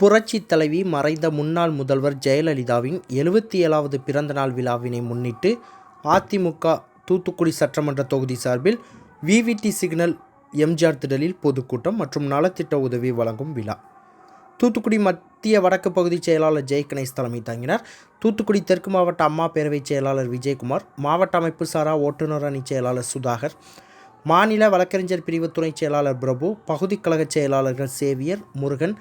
புரட்சி தலைவி மறைந்த முன்னாள் முதல்வர் ஜெயலலிதாவின் எழுபத்தி ஏழாவது பிறந்தநாள் விழாவினை முன்னிட்டு அதிமுக தூத்துக்குடி சட்டமன்ற தொகுதி சார்பில் விவிடி சிக்னல் எம்ஜிஆர் திடலில் பொதுக்கூட்டம் மற்றும் நலத்திட்ட உதவி வழங்கும் விழா. தூத்துக்குடி மத்திய வடக்கு பகுதி செயலாளர் ஜெயகணேஷ் தலைமை தாங்கினார். தூத்துக்குடி தெற்கு மாவட்ட அம்மா பேரவைச் செயலாளர் விஜயகுமார் மாவட்ட அமைப்பு சாரா ஓட்டுநர் அணி செயலாளர் சுதாகர் மாநில வழக்கறிஞர் பிரிவு துணைச் செயலாளர் பிரபு பகுதி கழக செயலாளர்கள் சேவியர் முருகன்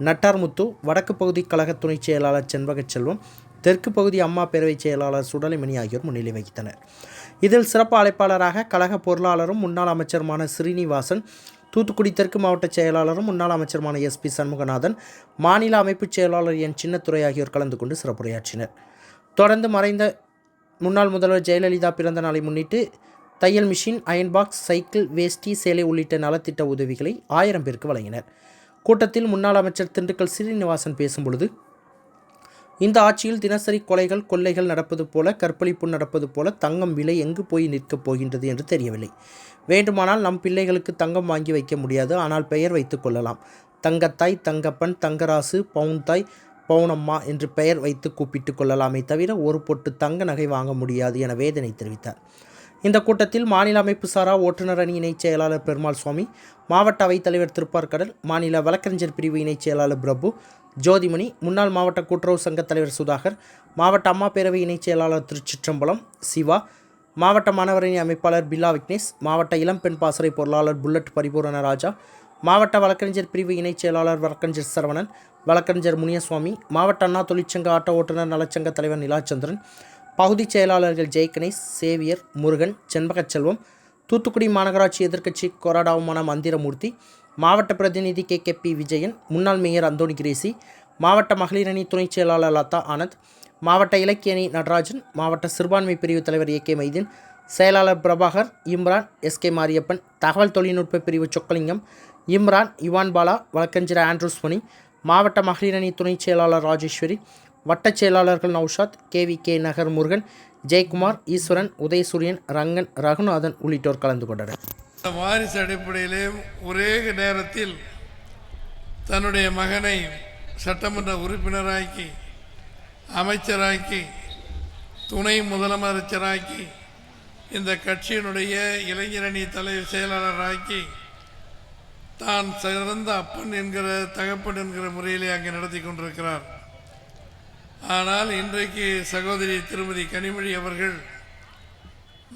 நட்டார்முத்து வடக்கு பகுதி கழக துணைச் செயலாளர் செண்பகச் செல்வம் தெற்கு பகுதி அம்மா பேரவைச் செயலாளர் சுடலைமணி ஆகியோர் முன்னிலை வகித்தனர். இதில் சிறப்பு அழைப்பாளராக கழக பொருளாளரும் முன்னாள் அமைச்சருமான ஸ்ரீனிவாசன் தூத்துக்குடி தெற்கு மாவட்ட செயலாளரும் முன்னாள் அமைச்சருமான எஸ்பி சண்முகநாதன் மாநில அமைப்புச் செயலாளர் என் சின்னத்துறை ஆகியோர் கலந்து கொண்டு சிறப்புரையாற்றினர். தொடர்ந்து மறைந்த முன்னாள் முதல்வர் ஜெயலலிதா பிறந்த நாளை முன்னிட்டு தையல் மிஷின் அயன் பாக்ஸ் சைக்கிள் வேஷ்டி சேலை உள்ளிட்ட நலத்திட்ட உதவிகளை ஆயிரம் பேருக்கு வழங்கினர். கூட்டத்தில் முன்னாள் அமைச்சர் திண்டுக்கல் ஸ்ரீனிவாசன் பேசும்பொழுது இந்த ஆட்சியில் தினசரி கொலைகள் கொள்ளைகள் நடப்பது போல கற்பழிப்பு நடப்பது போல தங்கம் விலை எங்கு போய் நிற்கப் போகின்றது என்று தெரியவில்லை. வேண்டுமானால் நம் பிள்ளைகளுக்கு தங்கம் வாங்கி வைக்க முடியாது. ஆனால் பெயர் வைத்துக் கொள்ளலாம். தங்கத்தாய் தங்கப்பன் தங்கராசு பவுன்தாய் பவுனம்மா என்று பெயர் வைத்து கூப்பிட்டு கொள்ளலாமே தவிர ஒரு பொட்டு தங்க நகை வாங்க முடியாது என வேதனை தெரிவித்தார். இந்த கூட்டத்தில் மாநில அமைப்பு சாரா ஓட்டுநர் அணி இணைச் செயலாளர் பெருமாள் சுவாமி மாவட்ட அவைத்தலைவர் திருப்பார்கடல் மாநில வழக்கறிஞர் பிரிவு இணைச் செயலாளர் பிரபு ஜோதிமணி முன்னாள் மாவட்ட கூட்டுறவு சங்கத் தலைவர் சுதாகர் மாவட்ட அம்மா பேரவை இணைச் செயலாளர் திருச்சிற்றம்பலம் சிவா மாவட்ட மாணவரணி அமைப்பாளர் பில்லா விக்னேஷ் மாவட்ட இளம்பெண் பாசறை பொருளாளர் புல்லட் பரிபூரண ராஜா மாவட்ட வழக்கறிஞர் பிரிவு இணைச் செயலாளர் வழக்கறிஞர் சரவணன் வழக்கறிஞர் முனியசுவாமி மாவட்ட அண்ணா தொழிற்சங்க ஆட்டோ ஓட்டுநர் நலச்சங்க தலைவர் நிலாச்சந்திரன் பகுதிச் செயலாளர்கள் ஜெயகணேஷ் சேவியர் முருகன் செண்பகச்செல்வம் தூத்துக்குடி மாநகராட்சி எதிர்க்கட்சி கொறடாவுமான மந்திரமூர்த்தி மாவட்ட பிரதிநிதி கே. கே. பி. விஜயன் முன்னாள் மேயர் அந்தோணி கிரேசி மாவட்ட மகளிர் அணி துணைச் செயலாளர் லதா ஆனந்த் மாவட்ட இலக்கிய அணி நடராஜன் மாவட்ட சிறுபான்மை பிரிவு தலைவர் ஏ. கே. மைதீன் செயலாளர் பிரபாகர் இம்ரான் எஸ். கே. மாரியப்பன் தகவல் தொழில்நுட்ப பிரிவு சொக்கலிங்கம் இம்ரான் யுவான் பாலா வழக்கறிஞர் ஆண்ட்ரூஸ் மணி மாவட்ட மகளிர் அணி துணைச் செயலாளர் ராஜேஸ்வரி வட்டச் செயலாளர்கள் நௌஷாத் கேவி கே நகர் முருகன் ஜெயக்குமார் ஈஸ்வரன் உதயசூரியன் ரங்கன் ரகுநாதன் உள்ளிட்டோர் கலந்து கொண்டனர். இந்த வாரிசு அடிப்படையிலே ஒரே நேரத்தில் தன்னுடைய மகனை சட்டமன்ற உறுப்பினராக்கி அமைச்சராக்கி துணை முதலமைச்சராக்கி இந்த கட்சியினுடைய இளைஞரணி தலைவர் செயலாளராக்கி தான் சிறந்த அப்பன் என்கிற தகப்பன் என்கிற முறையிலே அங்கே நடத்தி கொண்டிருக்கிறார். ஆனால் இன்றைக்கு சகோதரி திருமதி கனிமொழி அவர்கள்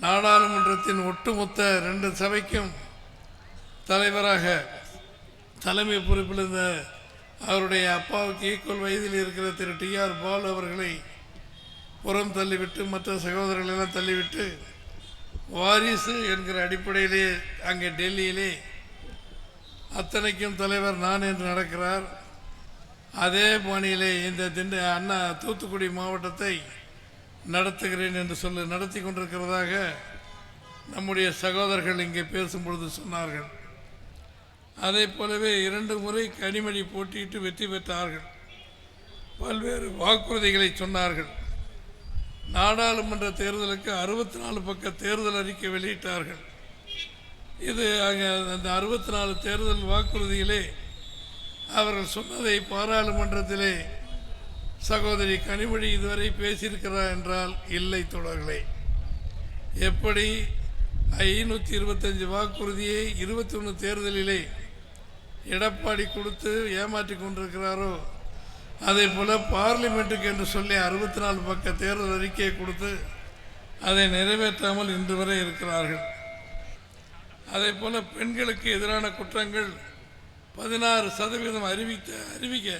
நாடாளுமன்றத்தின் ஒட்டுமொத்த ரெண்டு சபைக்கும் தலைவராக தலைமை பொறுப்பில் இருந்த அவருடைய அப்பாவுக்கு ஈக்குவல் வயதில் இருக்கிற திரு டி ஆர் பால் அவர்களை புறம் தள்ளிவிட்டு மற்ற சகோதரர்களெல்லாம் தள்ளிவிட்டு வாரிசு என்கிற அடிப்படையிலே அங்கே டெல்லியிலே அத்தனைக்கும் தலைவர் நான் என்று நடக்கிறார். அதே பாணியிலே இந்த திண்டு அண்ணா தூத்துக்குடி மாவட்டத்தை நடத்துகிறேன் என்று சொல்லி நடத்தி கொண்டிருக்கிறதாக நம்முடைய சகோதரர்கள் இங்கே பேசும் பொழுது சொன்னார்கள். அதே போலவே இரண்டு முறை கனிமொழி போட்டியிட்டு வெற்றி பெற்றார்கள். பல்வேறு வாக்குறுதிகளை சொன்னார்கள். நாடாளுமன்ற தேர்தலுக்கு அறுபத்தி நாலு பக்க தேர்தல் அறிக்கை வெளியிட்டார்கள். இது அங்கே அந்த அறுபத்தி நாலு தேர்தல் வாக்குறுதியிலே அவர்கள் சொன்னதை பாராளுமன்றத்திலே சகோதரி கனிமொழி இதுவரை பேசியிருக்கிறார் என்றால் இல்லை தொடர்களே எப்படி ஐநூற்றி இருபத்தஞ்சு வாக்குறுதியை இருபத்தி ஒன்று தேர்தலிலே எடப்பாடி கொடுத்து ஏமாற்றி கொண்டிருக்கிறாரோ அதே போல் பார்லிமெண்ட்டுக்கு என்று சொல்லி அறுபத்தி நாலு பக்க தேர்தல் அறிக்கையை கொடுத்து அதை நிறைவேற்றாமல் இன்று வரை இருக்கிறார்கள். அதே போல் பெண்களுக்கு எதிரான குற்றங்கள் பதினாறு சதவீதம் அறிவித்த அறிவிக்க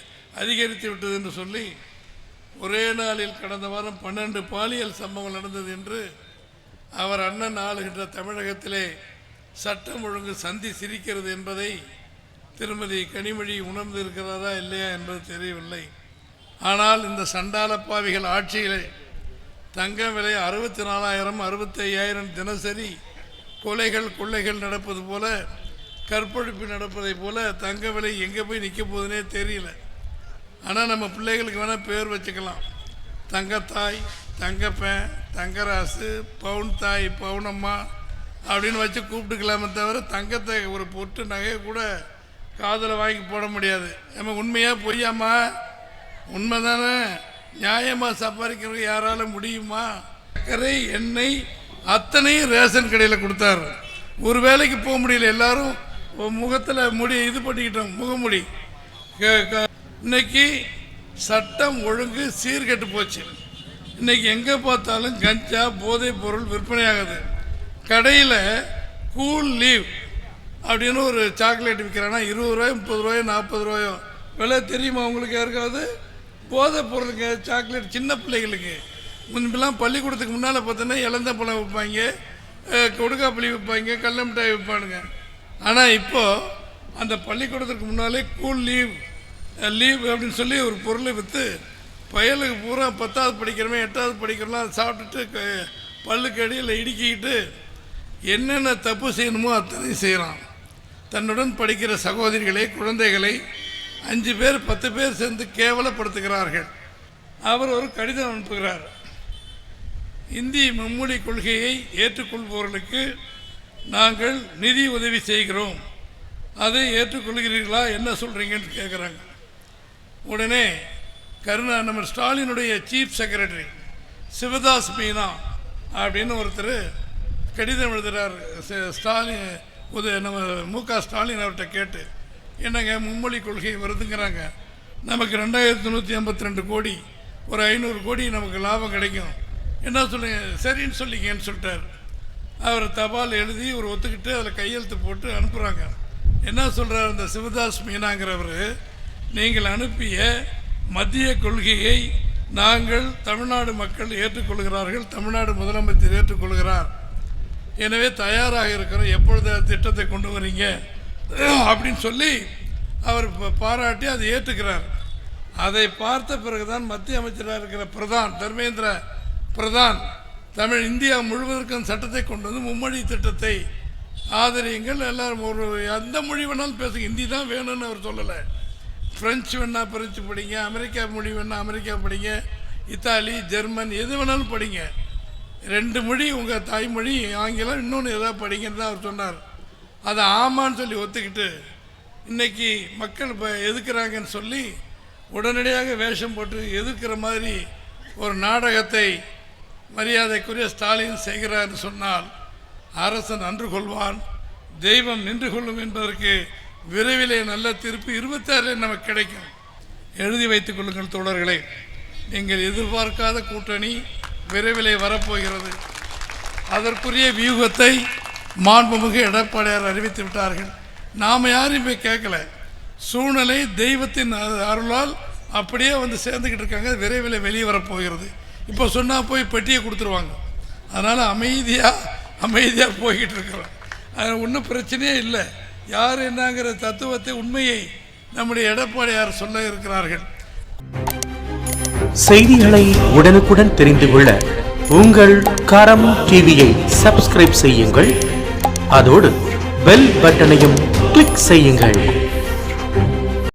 அதிகரித்து விட்டது என்று சொல்லி ஒரே நாளில் கடந்த வாரம் பன்னெண்டு பாலியல் சம்பவங்கள் நடந்தது என்று அவர் அண்ணன் ஆளுகின்ற தமிழகத்திலே சட்டம் ஒழுங்கு சந்தி சிரிக்கிறது என்பதை திருமதி கனிமொழி உணர்ந்திருக்கிறதா இல்லையா என்பது தெரியவில்லை. ஆனால் இந்த சண்டாளப்பாவிகள் ஆட்சியிலே தங்கம் விலை அறுபத்தி நாலாயிரம் அறுபத்தி ஐயாயிரம் தினசரி கொலைகள் கொள்ளைகள் நடப்பது போல கற்பழிப்பு நடப்பதை போல தங்க விலை எங்கே போய் நிற்க போகுதுன்னே தெரியல. ஆனால் நம்ம பிள்ளைகளுக்கு வேணால் பேர் வச்சுக்கலாம். தங்கத்தாய் தங்கப்பேன் தங்கராசு பவுன் தாய் பவுனம்மா அப்படின்னு வச்சு கூப்பிட்டுக்கலாமே தவிர தங்கத்தை ஒரு பொட்டு நகையை கூட காதில் வாங்கி போட முடியாது. நம்ம உண்மையாக பொய்யாமா? உண்மை தானே நியாயமாக சம்பாதிக்கிறவங்க யாரால முடியுமா? சர்க்கரை எண்ணெய் அத்தனையும் ரேஷன் கடையில் கொடுத்தாரு. ஒரு வேலைக்கு போக முடியல எல்லாரும் முகத்தில் முடி இது பண்ணிக்கிட்டோம் முகமுடி. க- க- இன்னைக்கு சட்டம் ஒழுங்கு சீர்கெட்டு போச்சு. இன்னைக்கு எங்கே பார்த்தாலும் கஞ்சா போதைப் பொருள் விற்பனையாகுது. கடையில் கூல் லீவ் அப்படின்னு ஒரு சாக்லேட் விற்கிறேன்னா இருபது ரூபாய் முப்பது ரூபாயோ நாற்பது ரூபாயோ. விலை தெரியுமா உங்களுக்கு யாருக்காவது? போதைப் பொருளுக்கு சாக்லேட் சின்ன பிள்ளைகளுக்கு. முன்பெல்லாம் பள்ளிக்கூடத்துக்கு முன்னால் பார்த்தோன்னா இளந்த பழம் விற்பாங்க அஹ், கொடுக்காப்புளி விற்பாங்க கடல மிட்டாய் விற்பானுங்க. ஆனால் இப்போது அந்த பள்ளிக்கூடத்துக்கு முன்னாலே கூல் லீவ் லீவ் அப்படின்னு சொல்லி ஒரு பொருளை விற்று பயலுக்கு பூரா பத்தாவது படிக்கிறவன் எட்டாவது படிக்கிறலாம் அதை சாப்பிட்டுட்டு க- பல்லுக்கு அடியில் இடுக்கிக்கிட்டு என்னென்ன தப்பு செய்யணுமோ அத்தனையும் செய்கிறான் தன்னுடன் படிக்கிற சகோதரிகளை குழந்தைகளை அஞ்சு பேர் பத்து பேர் சேர்ந்து கேவலப்படுத்துகிறார்கள். அவர் ஒரு கடிதம் அனுப்புகிறார். இந்தி மும்மொழி கொள்கையை ஏற்றுக்கொள்பவர்களுக்கு நாங்கள் நிதி உதவி செய்கிறோம். அதை ஏற்றுக்கொள்கிறீர்களா? என்ன சொல்கிறீங்கன்னு கேட்குறாங்க உடனே கருணா நம்ம ஸ்டாலினுடைய சீஃப் செக்ரட்டரி சிவதாஸ் மீனா அப்படின்னு ஒருத்தர் கடிதம் எழுதுகிறார் ஸ்டாலின் உத நம்ம மு க ஸ்டாலின் அவர்கிட்ட கேட்டு என்னங்க மும்மொழி கொள்கை வருதுங்கிறாங்க. நமக்கு ரெண்டாயிரத்தி நூற்றி ஐம்பத்தி ரெண்டு கோடி ஒரு ஐநூறு கோடி நமக்கு லாபம் கிடைக்கும். என்ன சொல்லுங்க? சரின்னு சொல்லிங்கன்னு சொல்லிட்டார். அவர் தபால் எழுதி ஒரு ஒத்துக்கிட்டு அதில் கையெழுத்து போட்டு அனுப்புகிறாங்க என்ன சொல்கிறார் அந்த சிவதாஸ் மீனாங்கிறவர்? நீங்கள் அனுப்பிய மத்திய கொள்கையை நாங்கள் தமிழ்நாடு மக்கள் ஏற்றுக்கொள்கிறார்கள் தமிழ்நாடு முதலமைச்சர் ஏற்றுக்கொள்கிறார். எனவே தயாராக இருக்கிறோம். எப்பொழுது திட்டத்தை கொண்டு வரீங்க? அப்படின்னு சொல்லி அவர் பாராட்டி அதை ஏற்றுக்கிறார். அதை பார்த்த பிறகுதான் மத்திய அமைச்சராக இருக்கிற பிரதான் தர்மேந்திர பிரதான் தமிழ் இந்தியா முழுவதற்கும் சட்டத்தை கொண்டு வந்து மும்மொழி திட்டத்தை ஆதரியுங்கள். எல்லாரும் ஒரு எந்த மொழி வேணாலும் பேசுங்க. ஹிந்தி தான் வேணும்னு அவர் சொல்லலை. ஃப்ரெஞ்சு வேணால் பிரெஞ்சு படிங்க. அமெரிக்கா மொழி வேணால் அமெரிக்கா படிங்க. இத்தாலி ஜெர்மன் எது வேணாலும் படிங்க. ரெண்டு மொழி உங்கள் தாய்மொழி ஆங்கிலம் இன்னொன்று எதாவது படிங்கன்னு தான் அவர் சொன்னார். அதை ஆமான்னு சொல்லி ஒத்துக்கிட்டு இன்றைக்கி மக்கள் இப்போ எதுக்குறாங்கன்னு சொல்லி உடனடியாக வேஷம் போட்டு எதிர்க்கிற மாதிரி ஒரு நாடகத்தை மரியாதைக்குரிய ஸ்டாலின் செய்கிறார்னு சொன்னால் அரசன் அன்று கொள்வான் தெய்வம் நின்று கொள்ளும் என்பதற்கு விரைவிலே நல்ல தீர்ப்பு இருபத்தாறில் நமக்கு கிடைக்கும். எழுதி வைத்துக் கொள்ளுங்கள் தோழர்களே நீங்கள் எதிர்பார்க்காத கூட்டணி விரைவிலே வரப்போகிறது. அதற்குரிய வியூகத்தை மாண்புமிகு எடப்பாடியார் அறிவித்து விட்டார்கள். நாம் யாரும் போய் கேட்கல. சூழ்நிலை தெய்வத்தின் அருளால் அப்படியே வந்து சேர்ந்துக்கிட்டு இருக்காங்க. விரைவில் வெளியே வரப்போகிறது. இப்போ சொன்னால் போய் பெட்டியை கொடுத்துருவாங்க. அதனால் அமைதியாக அமைதியாக போய்கிட்டு இருக்கிறோம். அது ஒன்றும் பிரச்சனையே இல்லை. யார் என்னங்கிற தத்துவத்தை உண்மையை நம்முடைய எடப்பாடியார் சொல்ல இருக்கிறார்கள். செய்திகளை உடனுக்குடன் தெரிந்து கொள்ள உங்கள் கரம் டிவியை சப்ஸ்கிரைப் செய்யுங்கள். அதோடு பெல் பட்டனையும் கிளிக் செய்யுங்கள்.